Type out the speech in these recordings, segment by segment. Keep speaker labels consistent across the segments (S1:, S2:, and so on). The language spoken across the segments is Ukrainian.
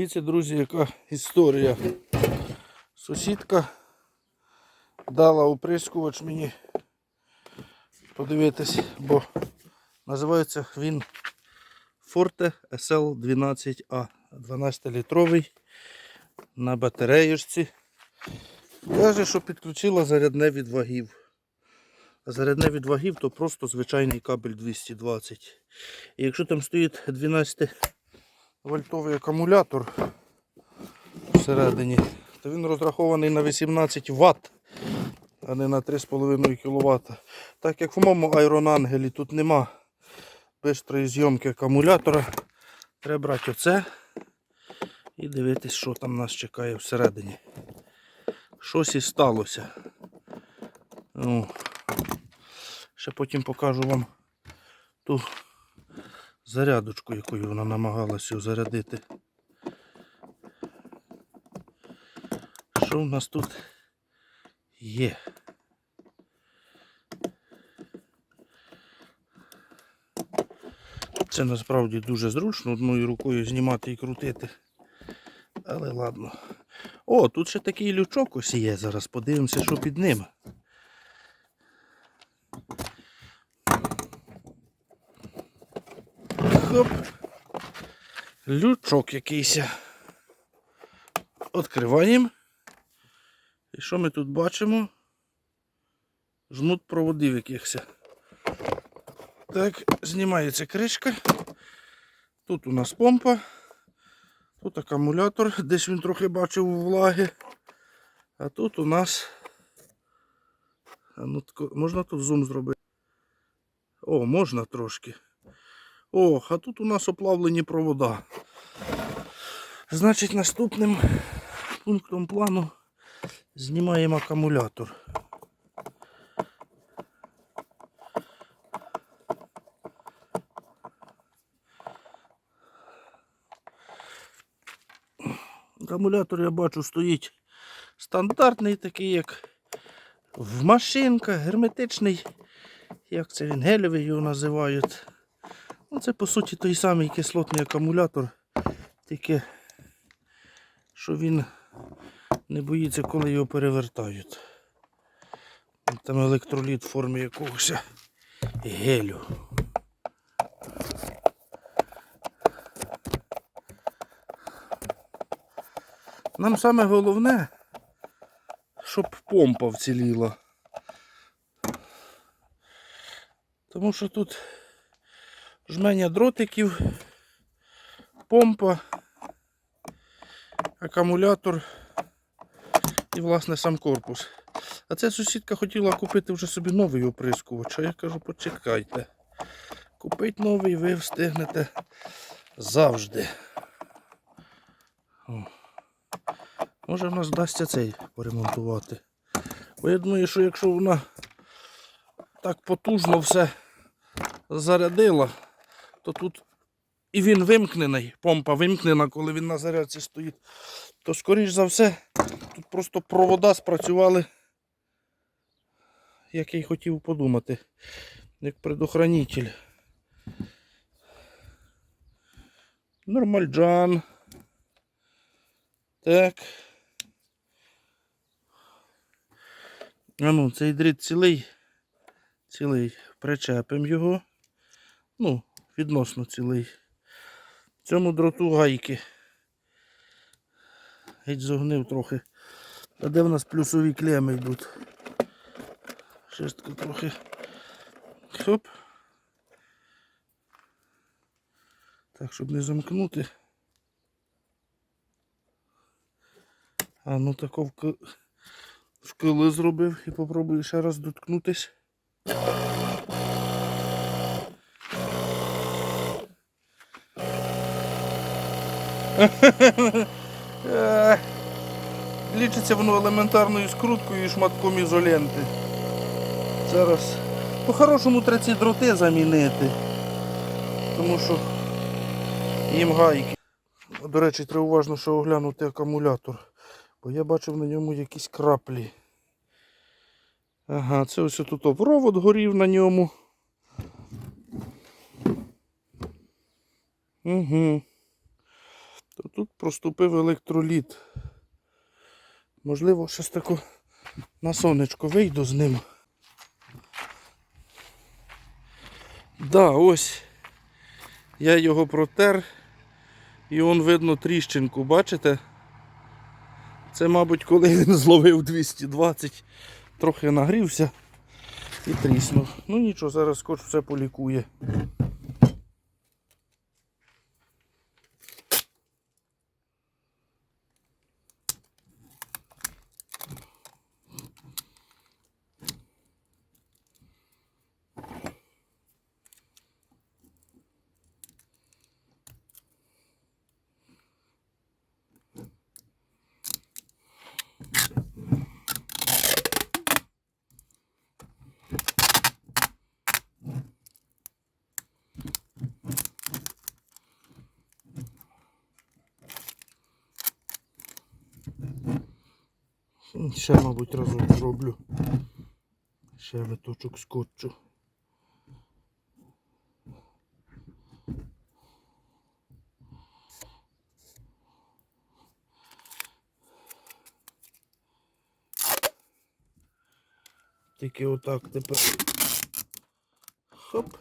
S1: Дивіться, друзі, яка історія. Сусідка дала оприскувач мені подивитись, бо називається він Forte SL12A 12-літровий на батареюшці. Каже, що підключила зарядне від вагів. А зарядне від вагів то просто звичайний кабель 220. І якщо там стоїть 12 вольтовий акумулятор всередині, то він розрахований на 18 Вт, а не на 3,5 кВт. Так як в моєму Angel тут нема бистрої зйомки акумулятора, треба брати оце і дивитись, що там нас чекає всередині. Щось і сталося. Ну, ще потім покажу вам ту зарядочку, якою вона намагалася зарядити. Що в нас тут є? Це насправді дуже зручно одною рукою знімати і крутити. Але ладно. О, тут ще такий лючок ось є. Зараз подивимося, що під ним. Хоп. Лючок якийсь. Відкриваємо. І що ми тут бачимо? Жмут проводів якихось. Так, знімається кришка. Тут у нас помпа. Тут акумулятор, десь він трохи бачив влаги. А тут у нас. Ну, можна тут зум зробити? О, можна трошки. О, а тут у нас оплавлені провода. Значить, наступним пунктом плану знімаємо акумулятор. Акумулятор я бачу стоїть стандартний, такий, як в машинках, герметичний. Як це він гелевий його називають. Ну, це по суті той самий кислотний акумулятор, тільки що він не боїться, коли його перевертають. Там електроліт в формі якогось гелю. Нам саме головне, щоб помпа вціліла. Тому що тут жменя дротиків, помпа, акумулятор і власне сам корпус. А ця сусідка хотіла купити вже собі новий оприскувач, а я кажу, почекайте. Купить новий ви встигнете завжди. О. Може в нас вдасться цей поремонтувати. Бо я думаю, що якщо вона так потужно все зарядила, то тут і він вимкнений, помпа вимкнена, коли він на зарядці стоїть, то скоріш за все тут просто провода спрацювали, як я й хотів подумати, як предохранитель. Нормальджан. Так. А ну, цей дріт цілий. Цілий. Причепимо його. Ну, відносно цілий. Цьому дроту гайки. Геть зогнив трохи. А де в нас плюсові клеми йдуть? Шестка трохи. Хоп. Так, щоб не замкнути. А ну тако вк... вкили зробив і попробую ще раз доткнутись. Лічиться воно елементарною скруткою і шматком ізоленти. Зараз по-хорошому треба ці дроти замінити. Тому що їм гайки. До речі, треба уважно ще оглянути акумулятор. Бо я бачив на ньому якісь краплі. Ага, це ось тут провод горів на ньому. Угу. То тут проступив електроліт. Можливо, щось таке на сонечко вийду з ним. Да, ось я його протер і он видно тріщинку, бачите? Це, мабуть, коли він зловив 220, трохи нагрівся і тріснув. Ну нічого, зараз скотч все полікує. Ще, мабуть, разок зроблю. Ще виточок скотчу. Тільки отак тепер. Хоп.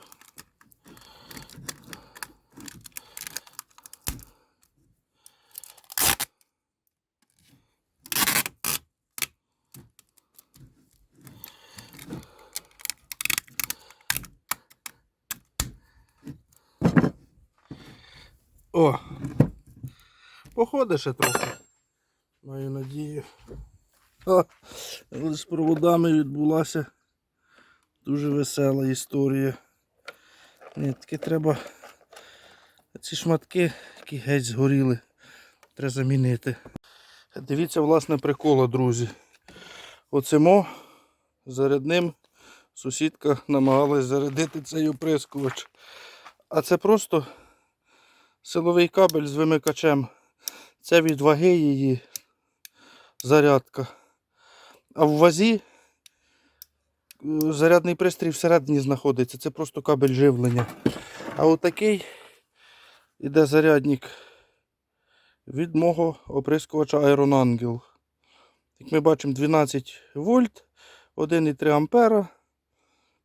S1: О! Походиш ще трохи. Маю надію. Але з проводами відбулася дуже весела історія. Ні, треба ці шматки, які геть згоріли, треба замінити. Дивіться, власне, прикола, друзі. Оцемо зарядним сусідка намагалась зарядити цей оприскувач. А це просто силовий кабель з вимикачем. Це від ваги її зарядка. А в вазі е, зарядний пристрій всередині знаходиться. Це просто кабель живлення. А отакий іде зарядник від мого оприскувача Iron Angel. Як ми бачимо, 12 вольт, 1,3 ампера.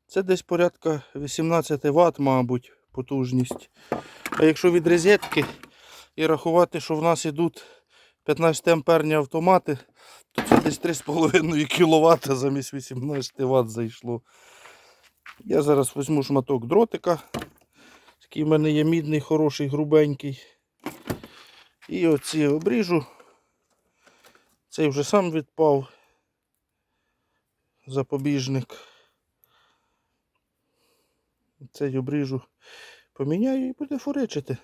S1: Це десь порядка 18 Вт, мабуть, потужність. А якщо від розетки і рахувати, що в нас йдуть 15 амперні автомати, то це десь 3,5 кВт замість 18 Вт зайшло. Я зараз візьму шматок дротика. Такий в мене є мідний, хороший, грубенький. І оці обріжу. Цей вже сам відпав. Запобіжник. Цей обріжу поміняю і буде форичити.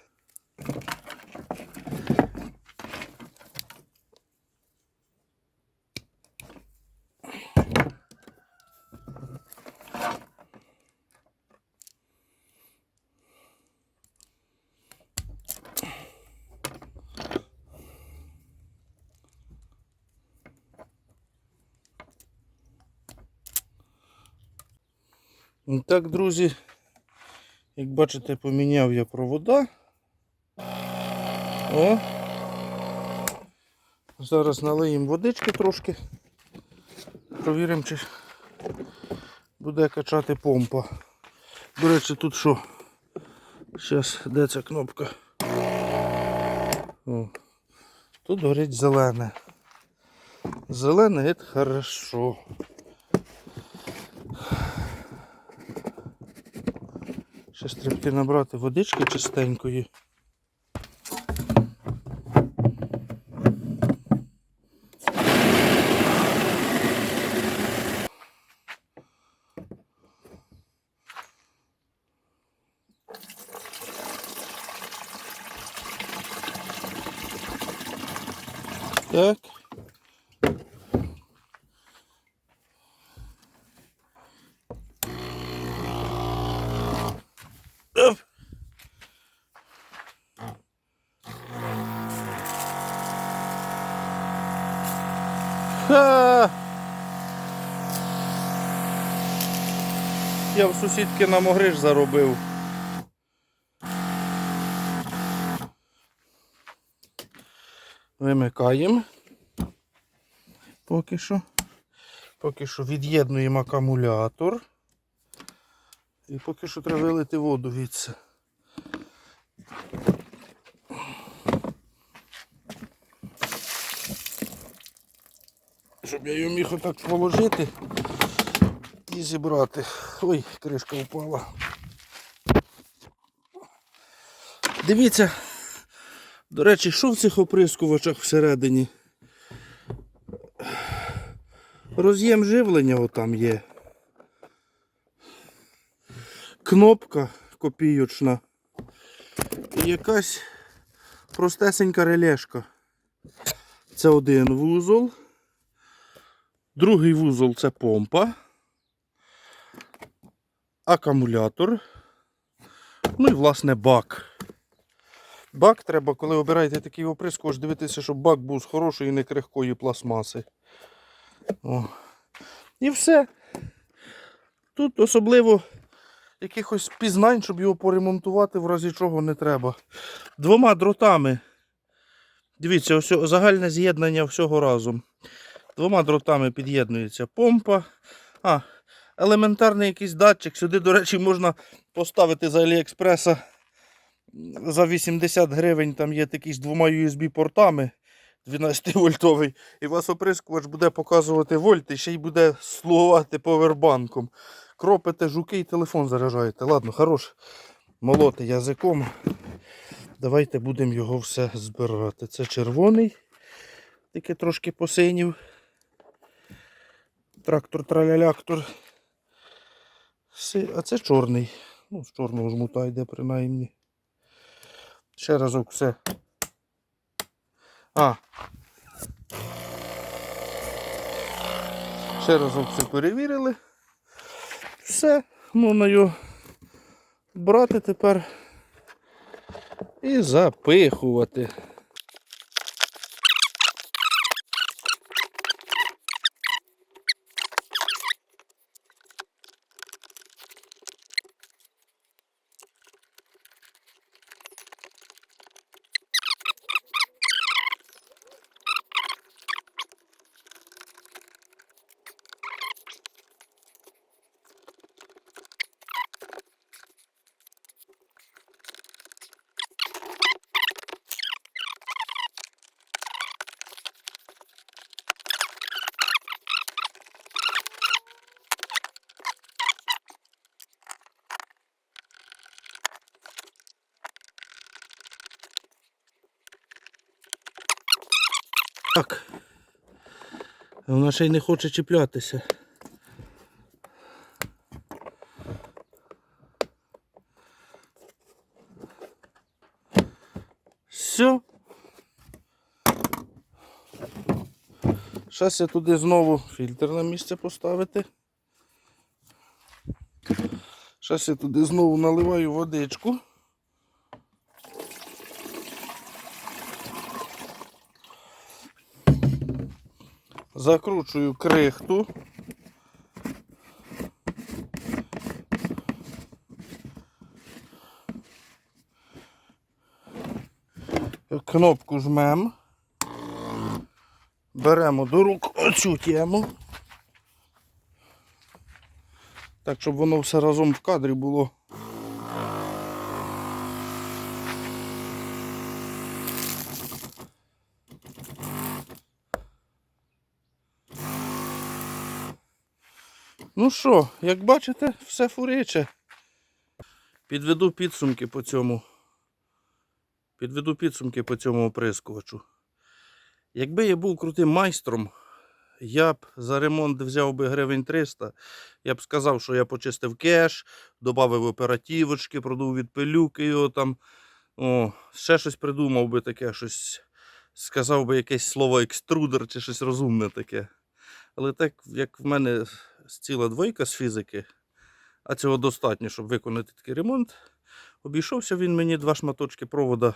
S1: Так, друзі, як бачите, поміняв я провода. О! Зараз налиємо водички трошки. Провіримо, чи буде качати помпа. До речі, тут що? Зараз, де ця кнопка? О. Тут горить зелене. Зелене це хорошо. Ще треба набрати водички чистенької. Я в сусідки на могриш заробив. Вимикаємо. Поки що. Поки що від'єднуємо акумулятор. І поки що треба вилити воду від це. Щоб я його міг отак положити і зібрати. Ой, кришка впала. Дивіться, до речі, що в цих оприскувачах всередині? Роз'єм живлення отам є. Кнопка копійочна. І якась простесенька релешка. Це один вузол. Другий вузол це помпа. Акумулятор. Ну і власне бак. Бак треба, коли обираєте такий оприскувач, дивитися, щоб бак був з хорошої, не крихкої пластмаси. О. І все. Тут особливо якихось пізнань, щоб його поремонтувати, в разі чого не треба. Двома дротами. Дивіться, ось загальне з'єднання всього разом. Двома дротами під'єднується помпа. А, елементарний якийсь датчик. Сюди, до речі, можна поставити з Аліекспреса за 80 гривень. Там є такий з двома USB-портами 12-вольтовий. І вас оприскувач буде показувати вольт і ще й буде слугувати повербанком. Кропите жуки і телефон заряджаєте. Ладно, хорош. Молоти язиком. Давайте будемо його все збирати. Це червоний, тільки трошки посинів. Трактор траляляктор. А це чорний. Ну, з чорного жмута йде принаймні. Ще разок все. А. Ще разок все перевірили. Все, можна його брати тепер і запихувати. Так. Вона ще й не хоче чіплятися. Все. Зараз я туди знову фільтр на місце поставити. Зараз я туди знову наливаю водичку. Закручую крихту. Кнопку жмем. Беремо до рук оцю тему. Так, щоб воно все разом в кадрі було. Ну що, як бачите, все фуриче. Підведу підсумки по цьому. Підведу підсумки по цьому оприскувачу. Якби я був крутим майстром, я б за ремонт взяв би гривень 300. Я б сказав, що я почистив кеш, додав оперативочки, продув від пилюки його там. О, ще щось придумав би таке, щось. Сказав би якесь слово екструдер чи щось розумне таке. Але так як в мене ціла двойка з фізики, а цього достатньо, щоб виконати такий ремонт, обійшовся він мені два шматочки провода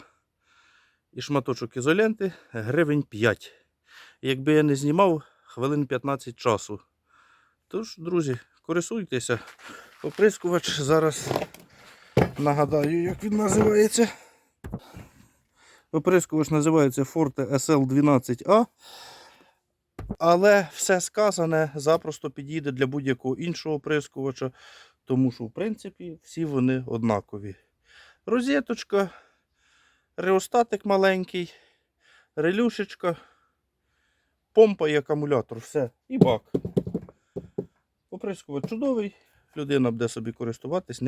S1: і шматочок ізоленти гривень 5. Якби я не знімав, хвилин 15 часу. Тож, друзі, користуйтеся. Оприскувач зараз нагадаю, як він називається. Оприскувач називається Forte SL12A. Але все сказане запросто підійде для будь-якого іншого оприскувача, тому що, в принципі, всі вони однакові. Розеточка, реостатик маленький, релюшечка, помпа і акумулятор. Все. І бак. Оприскувач чудовий. Людина буде собі користуватись.